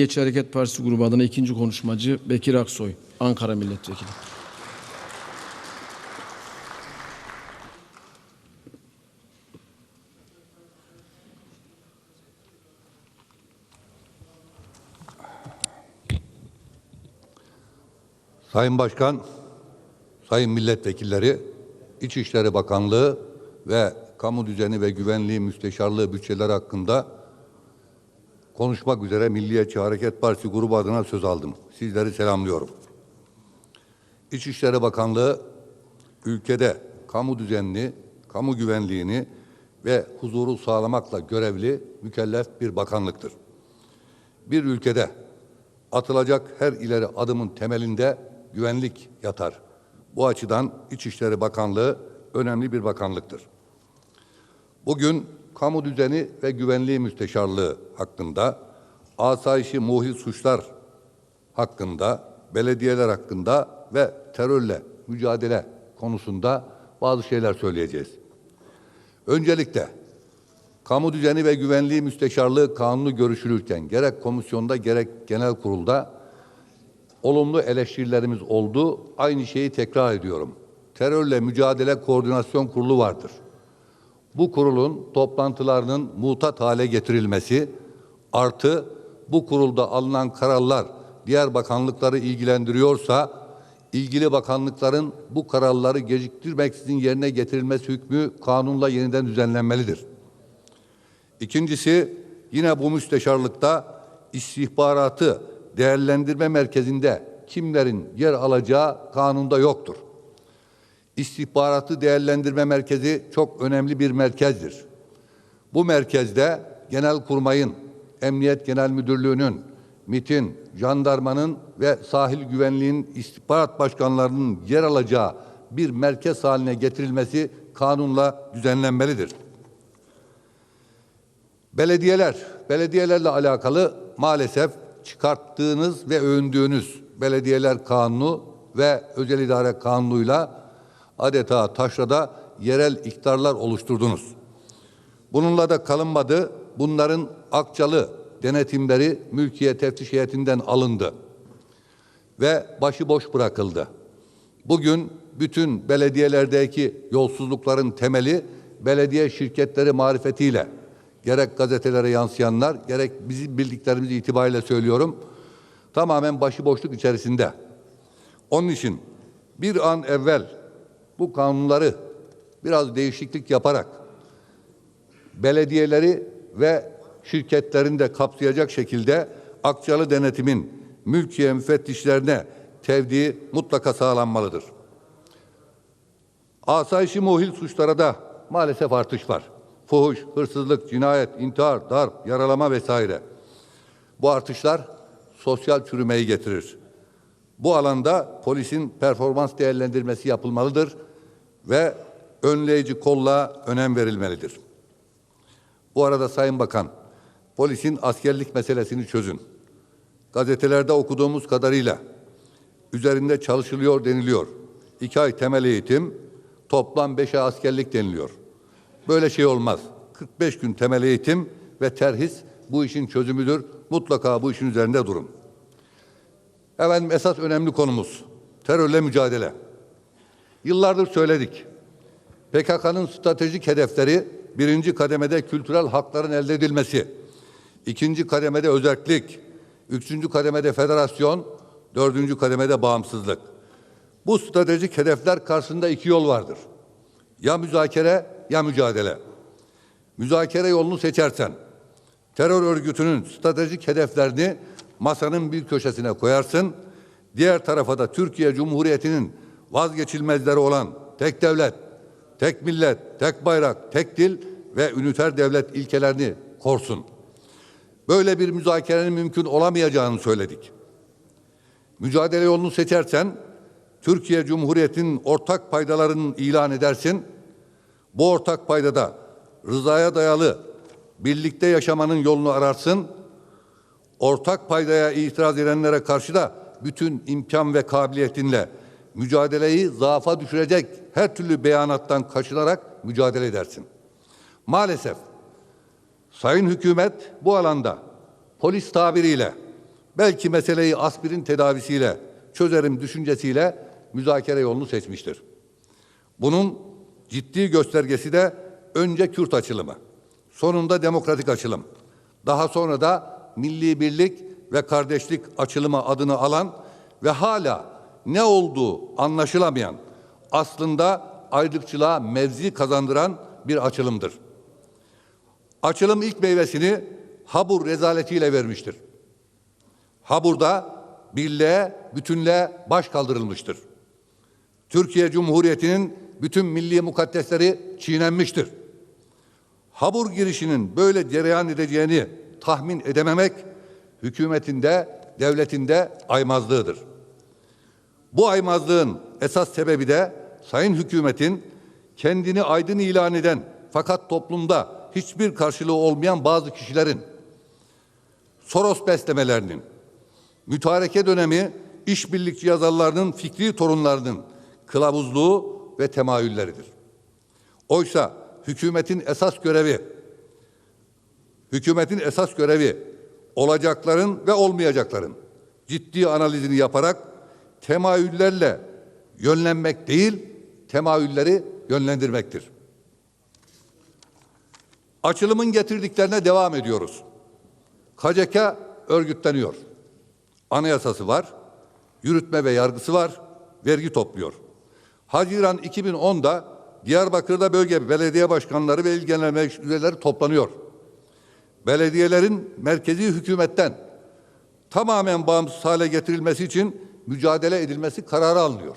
Milliyetçi Hareket Partisi grubu adına ikinci konuşmacı Bekir Aksoy, Ankara Milletvekili. Sayın Başkan, Sayın Milletvekilleri, İçişleri Bakanlığı ve Kamu Düzeni ve Güvenliği Müsteşarlığı bütçeleri hakkında konuşmak üzere Milliyetçi Hareket Partisi grubu adına söz aldım. Sizleri selamlıyorum. İçişleri Bakanlığı ülkede kamu düzenini, kamu güvenliğini ve huzuru sağlamakla görevli, mükellef bir bakanlıktır. Bir ülkede atılacak her ileri adımın temelinde güvenlik yatar. Bu açıdan İçişleri Bakanlığı önemli bir bakanlıktır. Bugün kamu düzeni ve güvenliği müsteşarlığı hakkında, asayişi muhil suçlar hakkında, belediyeler hakkında ve terörle mücadele konusunda bazı şeyler söyleyeceğiz. Öncelikle Kamu Düzeni ve Güvenliği Müsteşarlığı kanunu görüşülürken gerek komisyonda gerek genel kurulda olumlu eleştirilerimiz oldu. Aynı şeyi tekrar ediyorum. Terörle Mücadele Koordinasyon Kurulu vardır. Bu kurulun toplantılarının mutat hale getirilmesi artı bu kurulda alınan kararlar diğer bakanlıkları ilgilendiriyorsa ilgili bakanlıkların bu kararları geciktirmeksizin yerine getirilmesi hükmü kanunla yeniden düzenlenmelidir. İkincisi yine bu müsteşarlıkta istihbaratı değerlendirme merkezinde kimlerin yer alacağı kanunda yoktur. İstihbaratı değerlendirme merkezi çok önemli bir merkezdir. Bu merkezde Genelkurmay'ın, Emniyet Genel Müdürlüğü'nün, MİT'in, jandarmanın ve sahil güvenliğinin istihbarat başkanlarının yer alacağı bir merkez haline getirilmesi kanunla düzenlenmelidir. Belediyeler, belediyelerle alakalı maalesef çıkarttığınız ve övündüğünüz belediyeler kanunu ve özel idare kanunuyla adeta taşrada yerel iktidarlar oluşturdunuz. Bununla da kalınmadı. Bunların akçalı denetimleri mülkiye teftiş heyetinden alındı ve başıboş bırakıldı. Bugün bütün belediyelerdeki yolsuzlukların temeli belediye şirketleri marifetiyle gerek gazetelere yansıyanlar gerek bizim bildiklerimiz itibariyle söylüyorum tamamen başıboşluk içerisinde. Onun için bir an evvel bu kanunları biraz değişiklik yaparak belediyeleri ve şirketlerini de kapsayacak şekilde akçalı denetimin mülkiye müfettişlerine tevdiği mutlaka sağlanmalıdır. Asayişi muhil suçlara da maalesef artış var. Fuhuş, hırsızlık, cinayet, intihar, darp, yaralama vesaire. Bu artışlar sosyal çürümeyi getirir. Bu alanda polisin performans değerlendirmesi yapılmalıdır ve önleyici kolla önem verilmelidir. Bu arada Sayın Bakan, polisin askerlik meselesini çözün. Gazetelerde okuduğumuz kadarıyla üzerinde çalışılıyor deniliyor. İki ay temel eğitim, toplam beş ay askerlik deniliyor. Böyle şey olmaz. 45 gün temel eğitim ve terhis bu işin çözümüdür. Mutlaka bu işin üzerinde durun. Efendim esas önemli konumuz terörle mücadele. Yıllardır söyledik. PKK'nın stratejik hedefleri birinci kademede kültürel hakların elde edilmesi, ikinci kademede özellik, üçüncü kademede federasyon, dördüncü kademede bağımsızlık. Bu stratejik hedefler karşısında iki yol vardır. Ya müzakere ya mücadele. Müzakere yolunu seçersen terör örgütünün stratejik hedeflerini masanın bir köşesine koyarsın. Diğer tarafa da Türkiye Cumhuriyeti'nin vazgeçilmezleri olan tek devlet, tek millet, tek bayrak, tek dil ve üniter devlet ilkelerini korsun. Böyle bir müzakerenin mümkün olamayacağını söyledik. Mücadele yolunu seçersen Türkiye Cumhuriyeti'nin ortak paydalarını ilan edersin. Bu ortak paydada rızaya dayalı birlikte yaşamanın yolunu ararsın. Ortak paydaya itiraz edenlere karşı da bütün imkan ve kabiliyetinle mücadeleyi zaafa düşürecek her türlü beyanattan kaçınarak mücadele edersin. Maalesef Sayın hükümet bu alanda polis tabiriyle belki meseleyi aspirin tedavisiyle çözerim düşüncesiyle müzakere yolunu seçmiştir. Bunun ciddi göstergesi de önce Kürt açılımı, sonunda demokratik açılım, daha sonra da milli birlik ve kardeşlik açılımı adını alan ve hala ne olduğu anlaşılamayan, aslında ayrılıkçılığa mevzi kazandıran bir açılımdır. Açılım ilk meyvesini Habur rezaletiyle vermiştir. Habur'da birliğe, bütünlüğe baş kaldırılmıştır. Türkiye Cumhuriyeti'nin bütün milli mukaddesleri çiğnenmiştir. Habur girişinin böyle cereyan edeceğini tahmin edememek hükümetinde, devletinde aymazlığıdır. Bu aymazlığın esas sebebi de sayın hükümetin kendini aydın ilan eden fakat toplumda hiçbir karşılığı olmayan bazı kişilerin Soros beslemelerinin, mütareke dönemi işbirlikçi yazarlarının fikri torunlarının kılavuzluğu ve temayülleridir. Oysa hükümetin esas görevi, hükümetin esas görevi olacakların ve olmayacakların ciddi analizini yaparak temayüllerle yönlenmek değil, temayülleri yönlendirmektir. Açılımın getirdiklerine devam ediyoruz. KCK örgütleniyor. Anayasası var, yürütme ve yargısı var, vergi topluyor. Haziran 2010'da Diyarbakır'da bölge belediye başkanları ve il genel meclis üyeleri toplanıyor. Belediyelerin merkezi hükümetten tamamen bağımsız hale getirilmesi için mücadele edilmesi kararı alınıyor.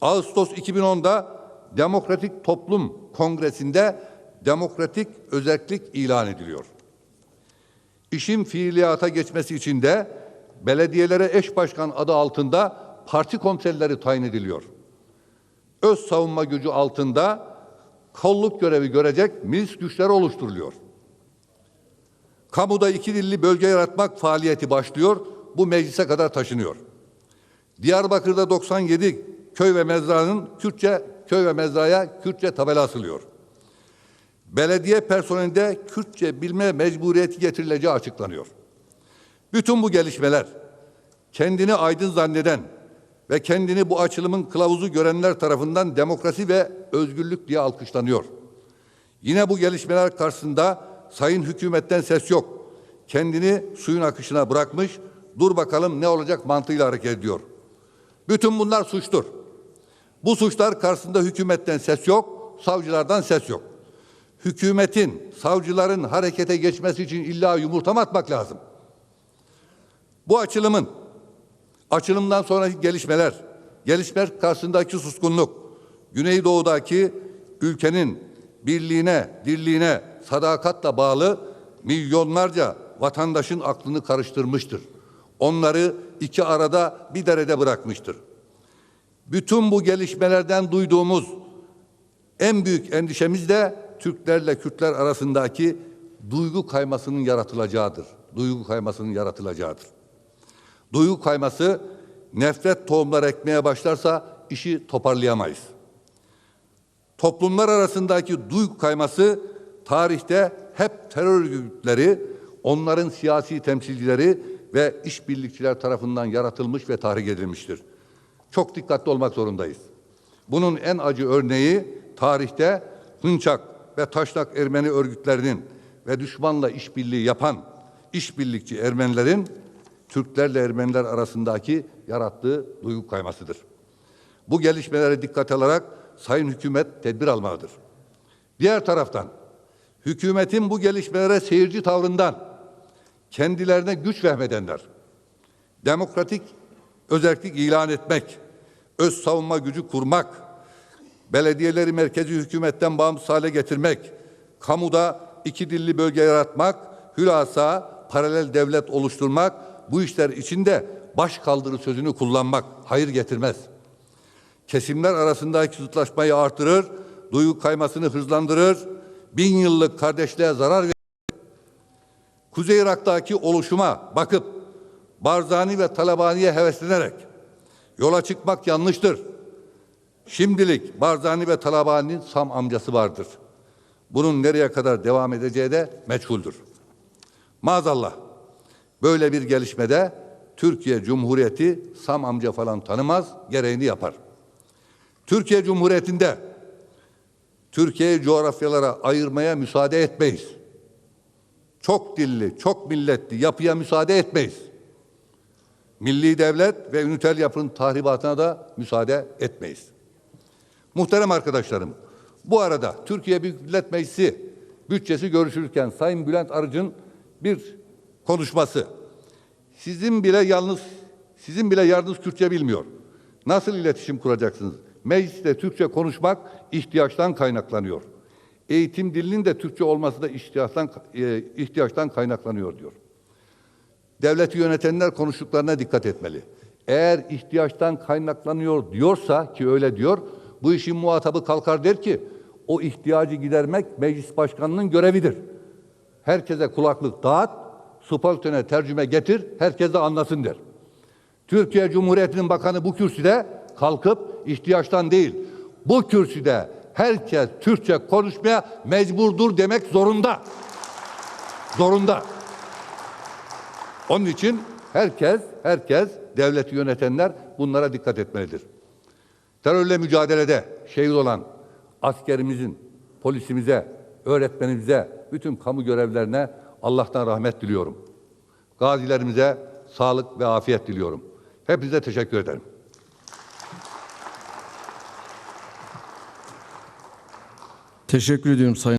Ağustos 2010'da Demokratik Toplum Kongresi'nde demokratik özellik ilan ediliyor. İşin fiiliyata geçmesi için de belediyelere eş başkan adı altında parti komiserleri tayin ediliyor. Öz savunma gücü altında kolluk görevi görecek milis güçler oluşturuluyor. Kamuda iki dilli bölge yaratmak faaliyeti başlıyor. Bu meclise kadar taşınıyor. Diyarbakır'da 97 köy ve mezranın Kürtçe köy ve mezraya Kürtçe tabela asılıyor. Belediye personelinde Kürtçe bilme mecburiyeti getirileceği açıklanıyor. Bütün bu gelişmeler kendini aydın zanneden ve kendini bu açılımın kılavuzu görenler tarafından demokrasi ve özgürlük diye alkışlanıyor. Yine bu gelişmeler karşısında sayın hükümetten ses yok. Kendini suyun akışına bırakmış, dur bakalım ne olacak mantığıyla hareket ediyor. Bütün bunlar suçtur. Bu suçlar karşısında hükümetten ses yok, savcılardan ses yok. Hükümetin, savcıların harekete geçmesi için illa yumurta mı atmak lazım? Bu açılımın, açılımdan sonraki gelişmeler, gelişmeler karşısındaki suskunluk, Güneydoğu'daki ülkenin birliğine, dirliğine sadakatla bağlı milyonlarca vatandaşın aklını karıştırmıştır. Onları iki arada bir derede bırakmıştır. Bütün bu gelişmelerden duyduğumuz en büyük endişemiz de Türklerle Kürtler arasındaki duygu kaymasının yaratılacağıdır. Duygu kaymasının yaratılacağıdır. Duygu kayması nefret tohumları ekmeye başlarsa işi toparlayamayız. Toplumlar arasındaki duygu kayması tarihte hep terör örgütleri, onların siyasi temsilcileri ve işbirlikçiler tarafından yaratılmış ve tahrik edilmiştir. Çok dikkatli olmak zorundayız. Bunun en acı örneği tarihte Hınçak ve Taşnak Ermeni örgütlerinin ve düşmanla işbirliği yapan işbirlikçi Ermenilerin Türklerle Ermeniler arasındaki yarattığı duygu kaymasıdır. Bu gelişmelere dikkat alarak sayın hükümet tedbir almalıdır. Diğer taraftan hükümetin bu gelişmelere seyirci tavrından kendilerine güç vehmedenler, demokratik özellik ilan etmek, öz savunma gücü kurmak, belediyeleri merkezi hükümetten bağımsız hale getirmek, kamuda iki dilli bölge yaratmak, hülasa paralel devlet oluşturmak, bu işler içinde baş kaldırı sözünü kullanmak hayır getirmez. Kesimler arasındaki zıtlaşmayı artırır, duygu kaymasını hızlandırır, bin yıllık kardeşliğe zarar verir. Kuzey Irak'taki oluşuma bakıp Barzani ve Talabani'ye heveslenerek yola çıkmak yanlıştır. Şimdilik Barzani ve Talabani'nin Sam amcası vardır. Bunun nereye kadar devam edeceği de meçhuldür. Maazallah Böyle bir gelişmede Türkiye Cumhuriyeti Sam amca falan tanımaz, gereğini yapar. Türkiye Cumhuriyeti'nde Türkiye'yi coğrafyalara ayırmaya müsaade etmeyiz. Çok dilli, çok milletli yapıya müsaade etmeyiz. Milli devlet ve üniter yapının tahribatına da müsaade etmeyiz. Muhterem arkadaşlarım, bu arada Türkiye Büyük Millet Meclisi bütçesi görüşürken Sayın Bülent Arıcı'nın bir konuşması. Sizin bile yalnız sizin bile yalnız Kürtçe bilmiyor. Nasıl iletişim kuracaksınız? Mecliste Türkçe konuşmak ihtiyaçtan kaynaklanıyor. Eğitim dilinin de Türkçe olması da ihtiyaçtan e, ihtiyaçtan kaynaklanıyor diyor. Devleti yönetenler konuştuklarına dikkat etmeli. Eğer ihtiyaçtan kaynaklanıyor diyorsa ki öyle diyor, bu işin muhatabı kalkar der ki o ihtiyacı gidermek meclis başkanının görevidir. Herkese kulaklık dağıt, subalterne tercüme getir, herkes de anlasın der. Türkiye Cumhuriyeti'nin bakanı bu kürsüde kalkıp ihtiyaçtan değil, bu kürsüde herkes Türkçe konuşmaya mecburdur demek zorunda. Zorunda. Onun için herkes, herkes devleti yönetenler bunlara dikkat etmelidir. Terörle mücadelede şehit olan askerimizin, polisimize, öğretmenimize, bütün kamu görevlerine Allah'tan rahmet diliyorum. Gazilerimize sağlık ve afiyet diliyorum. Hepinize teşekkür ederim. Teşekkür ediyorum Sayın